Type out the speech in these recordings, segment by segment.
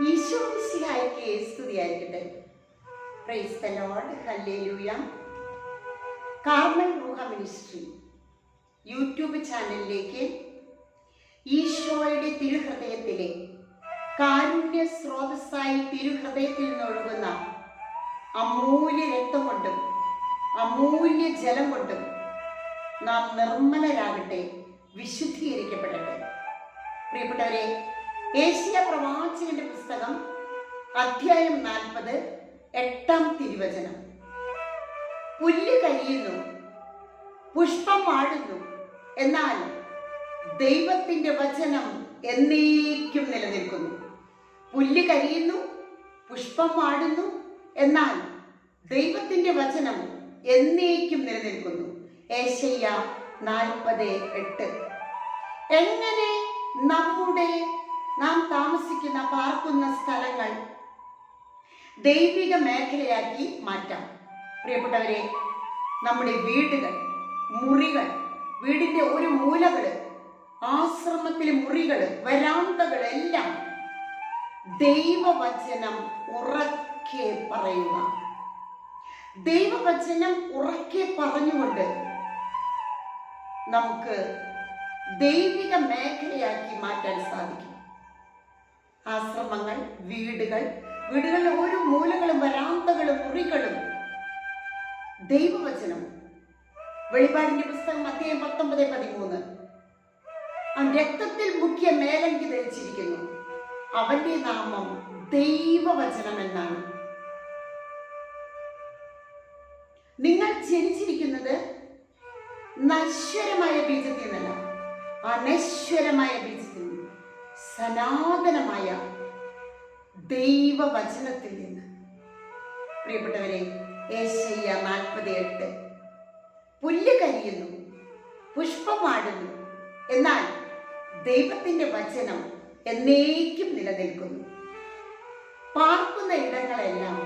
ഈശോ മിശിഹായ്ക്ക് praise the Lord hallelujah Carmel Ruha ministry YouTube ചാനലിലേക്ക് ഈശോയുടെ തിരുഹൃദയത്തിലെ കാരുണ്യ സ്രോതസ്സായി തിരുഹൃദയത്തിൽ നിന്നൊഴുകുന്ന അമൂല്യ രക്തം കൊണ്ടും അമൂല്യ ജലം കൊണ്ടും നാം നിർമ്മലരാകട്ടെ വിശുദ്ധീകരിക്കപ്പെടട്ടെ. പ്രിയപ്പെട്ടവരെ ഏഷ്യ പ്രവാചകന്റെ പുസ്തകം അധ്യായം നാൽപ്പത് എട്ടാം തിരുവചനം. പുല്ല് കരിയുന്നു പുഷ്പം വാടുന്നു എന്നാൽ ദൈവത്തിന്റെ വചനം എന്നേക്കും നിലനിൽക്കുന്നു. പുല്ല് കരിയുന്നു പുഷ്പം വാടുന്നു എന്നാൽ ദൈവത്തിന്റെ വചനം എന്നേക്കും നിലനിൽക്കുന്നു. ഏശയ്യ നാൽപ്പത് എട്ട്. എങ്ങനെ താമസിക്കുന്ന പാർക്കുന്ന സ്ഥലങ്ങൾ ദൈവിക മേഖലയാക്കി മാറ്റാം. പ്രിയപ്പെട്ടവരെ നമ്മുടെ വീടുകൾ മുറികൾ വീടിന്റെ ഒരു മൂലകൾ ആശ്രമത്തിലെ മുറികൾ വരാന്തകൾ എല്ലാം ദൈവവചനം ഉറക്കെ പറയുക. ദൈവവചനം ഉറക്കെ പറഞ്ഞുകൊണ്ട് നമുക്ക് ദൈവിക മേഖലയാക്കി മാറ്റാൻ സാധിക്കും. ആശ്രമങ്ങൾ വീടുകൾ വീടുകളിലെ ഓരോ മൂലകളും വരാന്തകളും മുറികളും. ദൈവവചനം. വെളിപാടിന്റെ പുസ്തകം അധ്യായം പത്തൊമ്പത് പതിമൂന്ന്. അവൻ രക്തത്തിൽ മുഖ്യ മേലങ്കി ധരിച്ചിരിക്കുന്നു. അവന്റെ നാമം ദൈവവചനം എന്നാണ്. നിങ്ങൾ ജനിച്ചിരിക്കുന്നത് നശ്വരമായ ബീജത്തിൽ നിന്നല്ല അനശ്വരമായ നിന്ന് സനാതനമായ ദൈവവചനത്തിൽ നിന്ന്. പ്രിയപ്പെട്ടവരെ ഏശയ്യ നാൽപ്പത് എട്ട് പുല്ല് കരിയുന്നു പുഷ്പമാടുന്നു എന്നാൽ ദൈവത്തിന്റെ വചനം എന്നേക്കും നിലനിൽക്കുന്നു. പാർക്കുന്ന ഇടങ്ങളെല്ലാം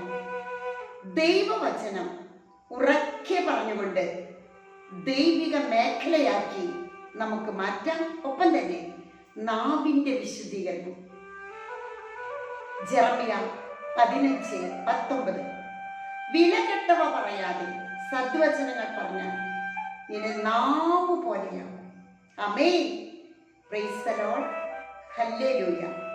ദൈവവചനം ഉറക്കെ പറഞ്ഞുകൊണ്ട് ദൈവിക മേഖലയാക്കി നമുക്ക് മാറ്റാം. ഒപ്പം തന്നെ നാവിന്റെ വിശുദ്ധീകരണം. ജർമിയ പതിനഞ്ച് പത്തൊമ്പത്. വിലകെട്ടവ പറയാതെ സദ്വചനങ്ങൾ പറഞ്ഞാൽ നിന്നെ നാവ് പോലെയാണ് അമേ പ്രൈസ് ഹല്ലേ ലൂയ്യ